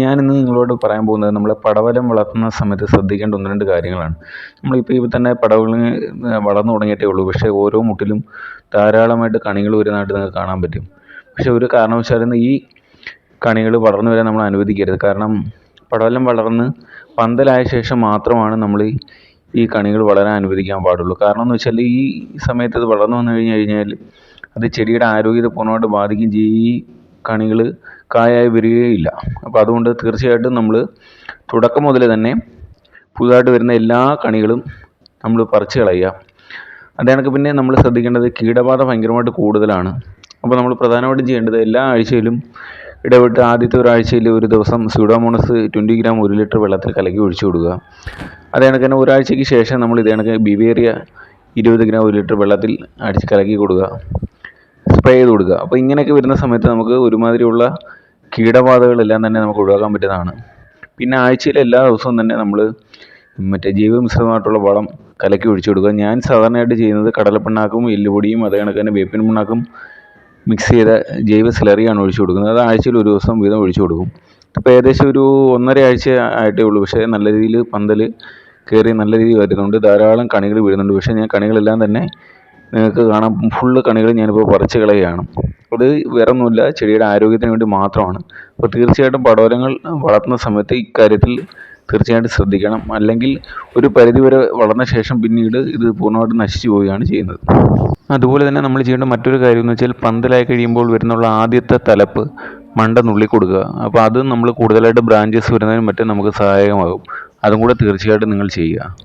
ഞാനിന്ന് നിങ്ങളോട് പറയാൻ പോകുന്നത് നമ്മൾ പടവലം വളർത്തുന്ന സമയത്ത് ശ്രദ്ധിക്കേണ്ട ഒന്ന് രണ്ട് കാര്യങ്ങളാണ്. നമ്മളിപ്പോൾ ഇപ്പോൾ തന്നെ പടവലം വളർന്നു തുടങ്ങിയിട്ടേ ഉള്ളൂ. പക്ഷേ ഓരോ മുട്ടിലും ധാരാളമായിട്ട് കണികൾ വരുന്നതായിട്ട് നിങ്ങൾക്ക് കാണാൻ പറ്റും. പക്ഷേ ഒരു കാരണവശാലും ഈ കണികൾ വളർന്നു വരാൻ നമ്മൾ അനുവദിക്കരുത്. കാരണം പടവലം വളർന്ന് പന്തലായ ശേഷം മാത്രമാണ് നമ്മൾ ഈ കണികൾ വളരാൻ അനുവദിക്കാൻ പാടുള്ളൂ. കാരണം എന്ന് വെച്ചാൽ ഈ സമയത്ത് വളർന്നു വന്നു കഴിഞ്ഞു കഴിഞ്ഞാൽ അത് ചെടിയുടെ ആരോഗ്യത്തെ പൂർണമായിട്ട് ബാധിക്കുകയും ചെയ്യും ഈ കണികൾ കായായി വരികയില്ല. അപ്പോൾ അതുകൊണ്ട് തീർച്ചയായിട്ടും നമ്മൾ തുടക്കം മുതൽ തന്നെ പുതുതായിട്ട് വരുന്ന എല്ലാ കണികളും നമ്മൾ പറിച്ച് കളയുക. അതേ പിന്നെ നമ്മൾ ശ്രദ്ധിക്കേണ്ടത് കീടബാധ ഭയങ്കരമായിട്ട് കൂടുതലാണ്. അപ്പോൾ നമ്മൾ പ്രധാനമായിട്ടും ചെയ്യേണ്ടത് എല്ലാ ആഴ്ചയിലും ഇടവിട്ട് ആദ്യത്തെ ഒരാഴ്ചയിൽ ഒരു ദിവസം സ്യൂഡോമോണസ് ട്വന്റി ഗ്രാം ഒരു ലിറ്റർ വെള്ളത്തിൽ കലക്കി ഒഴിച്ചു കൊടുക്കുക. അതേ തന്നെ ഒരാഴ്ചയ്ക്ക് ശേഷം നമ്മൾ ഇതേ ബിവേറിയ ഇരുപത് ഗ്രാം ഒരു ലിറ്റർ വെള്ളത്തിൽ അടിച്ച് കലക്കി കൊടുക്കുക. സ്പ്രേ ചെയ്ത് കൊടുക്കുക. അപ്പോൾ ഇങ്ങനെയൊക്കെ വരുന്ന സമയത്ത് നമുക്ക് ഒരുമാതിരിയുള്ള കീടബാധകളെല്ലാം തന്നെ നമുക്ക് ഒഴിവാക്കാൻ പറ്റുന്നതാണ്. പിന്നെ ആഴ്ചയിൽ എല്ലാ ദിവസവും തന്നെ നമ്മൾ മറ്റേ ജൈവമിശ്രിതമായിട്ടുള്ള വളം കലക്കി ഒഴിച്ചു കൊടുക്കുക. ഞാൻ സാധാരണയായിട്ട് ചെയ്യുന്നത് കടലപ്പിണ്ണാക്കും എല്ലുപൊടിയും അതേ കണക്ക് തന്നെ വേപ്പിൻ പിണ്ണാക്കും മിക്സ് ചെയ്ത ജൈവ സിലറിയാണ് ഒഴിച്ചു കൊടുക്കുന്നത്. അത് ആഴ്ചയിൽ ഒരു ദിവസം വീതം ഒഴിച്ചു കൊടുക്കും. ഇപ്പോൾ ഏകദേശം ഒരു ഒന്നര ആഴ്ച ആയിട്ടേ ഉള്ളൂ. പക്ഷേ നല്ല രീതിയിൽ പന്തൽ കയറി നല്ല രീതിയിൽ വരുന്നുണ്ട്. ധാരാളം കണികൾ വീഴുന്നുണ്ട്. പക്ഷേ ഞാൻ കണികളെല്ലാം തന്നെ നിങ്ങൾക്ക് കാണാം. ഫുള്ള് കണികൾ ഞാനിപ്പോൾ പറിച്ച് കളയുകയാണ്. അത് വേറെ ഒന്നുമില്ല ചെടിയുടെ ആരോഗ്യത്തിന് വേണ്ടി മാത്രമാണ്. അപ്പോൾ തീർച്ചയായിട്ടും പടവലങ്ങൾ വളർത്തുന്ന സമയത്ത് ഇക്കാര്യത്തിൽ തീർച്ചയായിട്ടും ശ്രദ്ധിക്കണം. അല്ലെങ്കിൽ ഒരു പരിധിവരെ വളർന്ന ശേഷം പിന്നീട് ഇത് പൂർണമായിട്ടും നശിച്ചു പോവുകയാണ് ചെയ്യുന്നത്. അതുപോലെ തന്നെ നമ്മൾ ചെയ്യേണ്ട മറ്റൊരു കാര്യം എന്ന് വെച്ചാൽ പന്തലായി കഴിയുമ്പോൾ വരുന്നുള്ള ആദ്യത്തെ തലപ്പ് മണ്ട നുള്ളി കൊടുക്കുക. അപ്പോൾ അത് നമ്മൾ കൂടുതലായിട്ട് ബ്രാഞ്ചസ് വരുന്നതിനും മറ്റും നമുക്ക് സഹായകമാകും. അതും കൂടെ തീർച്ചയായിട്ടും നിങ്ങൾ ചെയ്യുക.